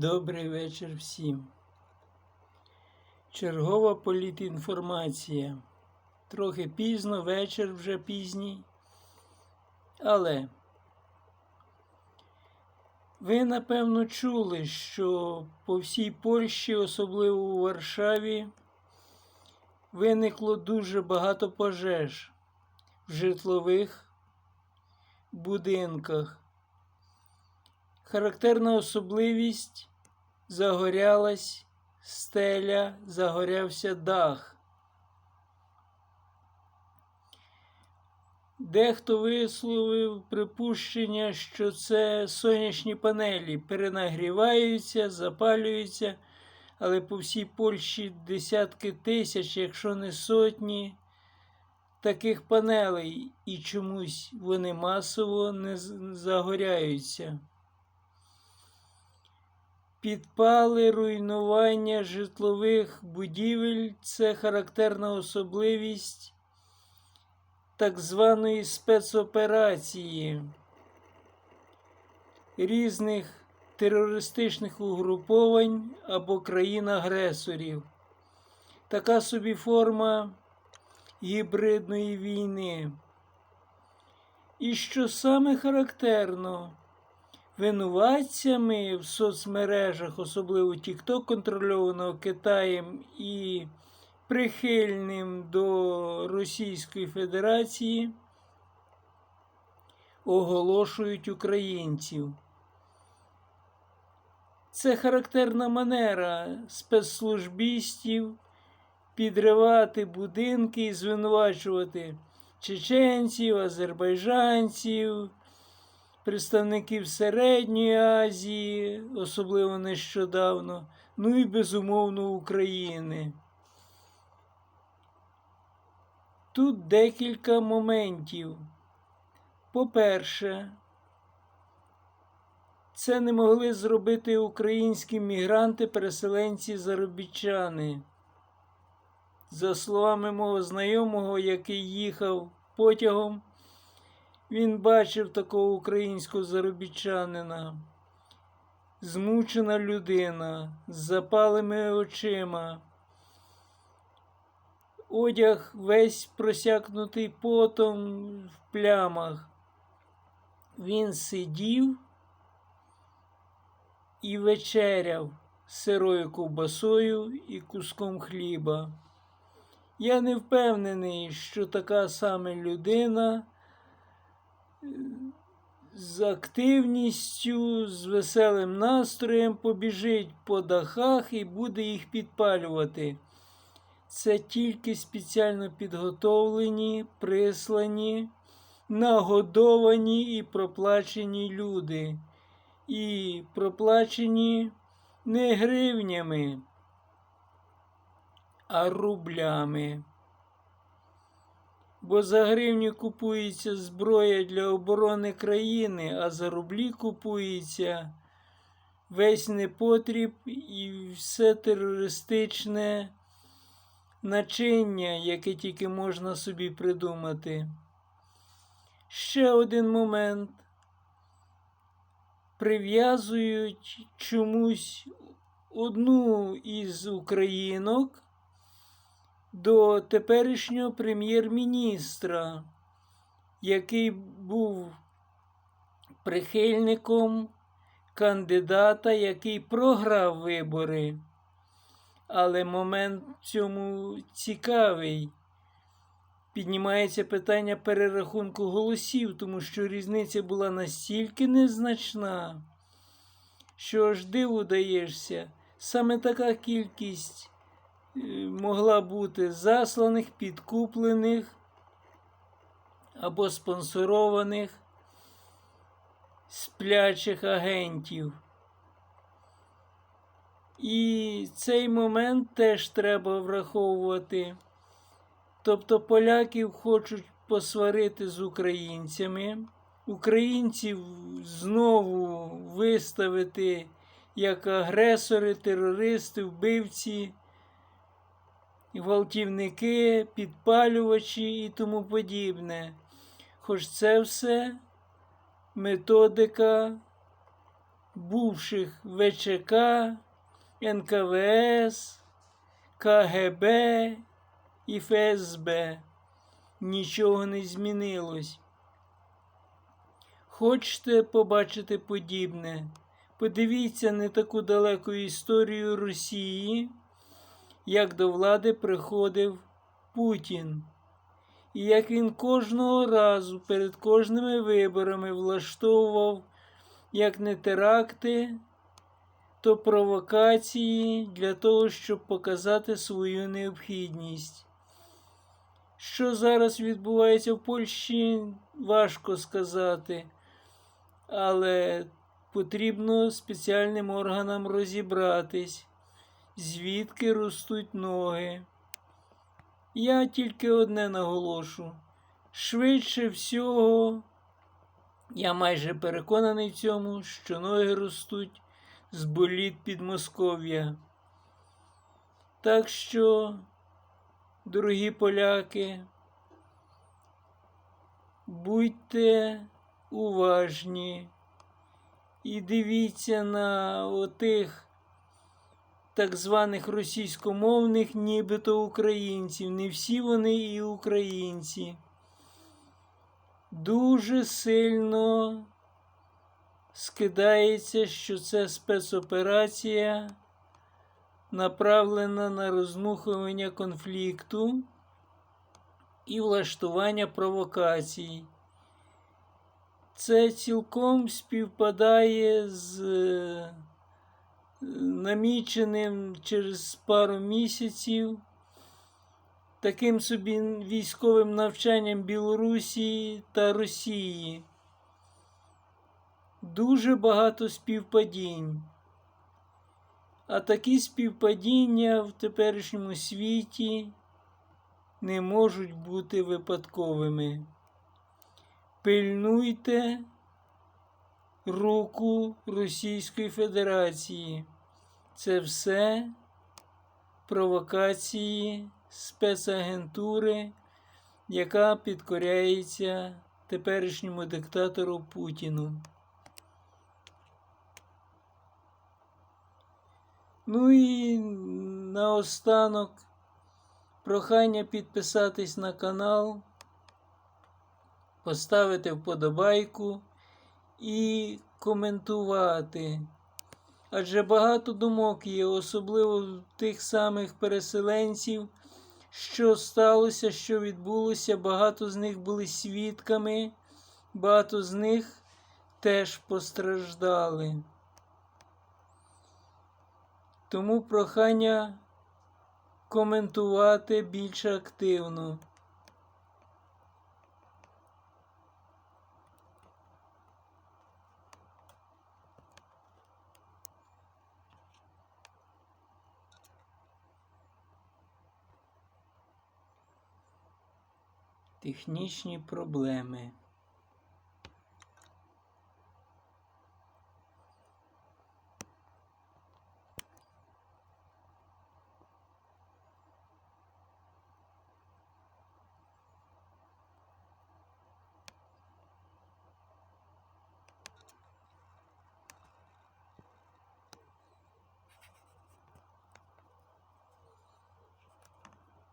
Добрий вечір всім. Чергова політінформація. Трохи пізно, вечір вже пізній. Але ви напевно чули, що по всій Польщі, особливо у Варшаві, виникло дуже багато пожеж в житлових будинках. Характерна особливість загорялась стеля, загорявся дах. Дехто висловив припущення, що це сонячні панелі перенагріваються, запалюються, але по всій Польщі десятки тисяч, якщо не сотні, таких панелей, і чомусь вони масово не загоряються. Підпали, руйнування житлових будівель це характерна особливість так званої спецоперації різних терористичних угруповань або країн-агресорів. Така собі форма гібридної війни. І що саме характерно, винуватцями в соцмережах, особливо TikTok, контрольованого Китаєм і прихильним до Російської Федерації, оголошують українців. Це характерна манера спецслужбістів підривати будинки і звинувачувати чеченців, азербайджанців, представників Середньої Азії, особливо нещодавно, ну і безумовно України. Тут декілька моментів. По-перше, це не могли зробити українські мігранти, переселенці, заробітчани. За словами мого знайомого, який їхав потягом, він бачив такого українського заробітчанина. Змучена людина з запалими очима. Одяг весь просякнутий потом в плямах. Він сидів і вечеряв сирою ковбасою і куском хліба. Я не впевнений, що така саме людина з активністю, з веселим настроєм побіжить по дахах і буде їх підпалювати. Це тільки спеціально підготовлені, прислані, нагодовані і проплачені люди. І проплачені не гривнями, а рублями. Бо за гривню купується зброя для оборони країни, а за рублі купується весь непотріб і все терористичне начиння, яке тільки можна собі придумати. Ще один момент. Прив'язують чомусь одну із українок до теперішнього прем'єр-міністра, який був прихильником кандидата, який програв вибори. Але момент цьому цікавий. Піднімається питання перерахунку голосів, тому що різниця була настільки незначна, що аж диву даєшся. Саме така кількість могла бути засланих, підкуплених або спонсорованих сплячих агентів. І цей момент теж треба враховувати. Тобто поляків хочуть посварити з українцями, українців знову виставити як агресори, терористи, вбивці, гвалтівники, підпалювачі і тому подібне. Хоч це все методика бувших ВЧК, НКВС, КГБ і ФСБ. Нічого не змінилось. Хочете побачити подібне? Подивіться не таку далеку історію Росії, як до влади приходив Путін. І як він кожного разу перед кожними виборами влаштовував як не теракти, то провокації для того, щоб показати свою необхідність. Що зараз відбувається в Польщі, важко сказати, але потрібно спеціальним органам розібратись, звідки ростуть ноги. Я тільки одне наголошу. Швидше всього, я майже переконаний в цьому, що ноги ростуть з боліт Підмосков'я. Так що, дорогі поляки, будьте уважні і дивіться на отих так званих російськомовних, нібито українців. Не всі вони і українці. Дуже сильно скидається, що це спецоперація, направлена на розмухування конфлікту і влаштування провокацій. Це цілком співпадає з наміченим через пару місяців таким собі військовим навчанням Білорусі та Росії. Дуже багато співпадінь. А такі співпадіння в теперішньому світі не можуть бути випадковими. Пильнуйте руку Російської Федерації. Це все провокації спецагентури, яка підкоряється теперішньому диктатору Путіну. Ну і наостанок прохання підписатись на канал, поставити вподобайку і коментувати. Адже багато думок є, особливо тих самих переселенців, що сталося, що відбулося. Багато з них були свідками, багато з них теж постраждали. Тому прохання коментувати більш активно. Технічні проблеми.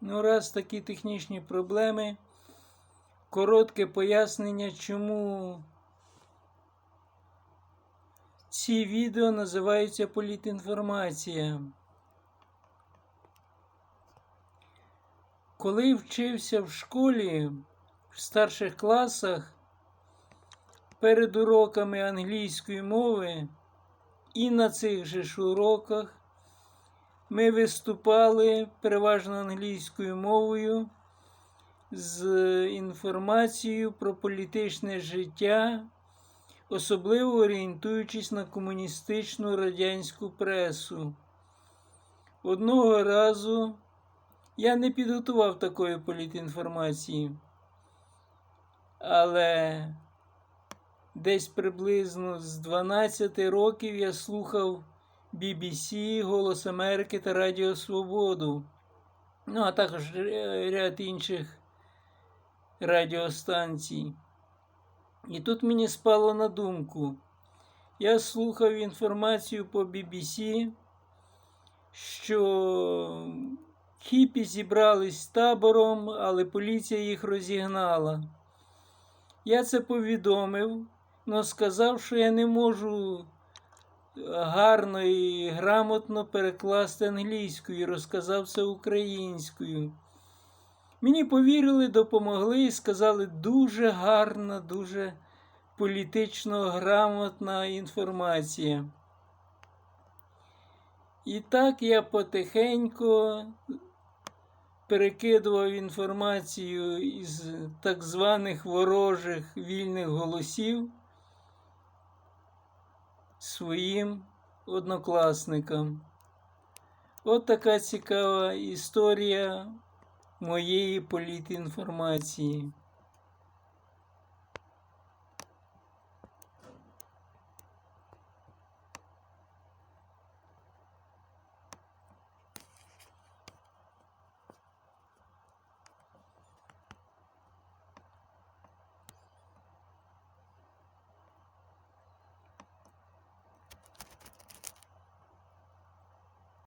Ну, раз такі технічні проблеми, коротке пояснення, чому ці відео називаються політінформація. Коли вчився в школі в старших класах перед уроками англійської мови і на цих же ж уроках ми виступали переважно англійською мовою з інформацією про політичне життя, особливо орієнтуючись на комуністичну радянську пресу. Одного разу я не підготував такої політінформації, але десь приблизно з 12 років я слухав BBC, Голос Америки та Радіо Свободу, ну а також ряд інших радіостанцій. І тут мені спало на думку, Я слухав інформацію по BBC, що хіпі зібрались табором, але поліція їх розігнала. Я це повідомив, але сказав, що я не можу гарно і грамотно перекласти англійською, і розказав це українською. Мені повірили, допомогли і сказали дуже гарна, дуже політично грамотна інформація. І так я потихеньку перекидував інформацію із так званих ворожих вільних голосів своїм однокласникам. От така цікава історія моєї політінформації.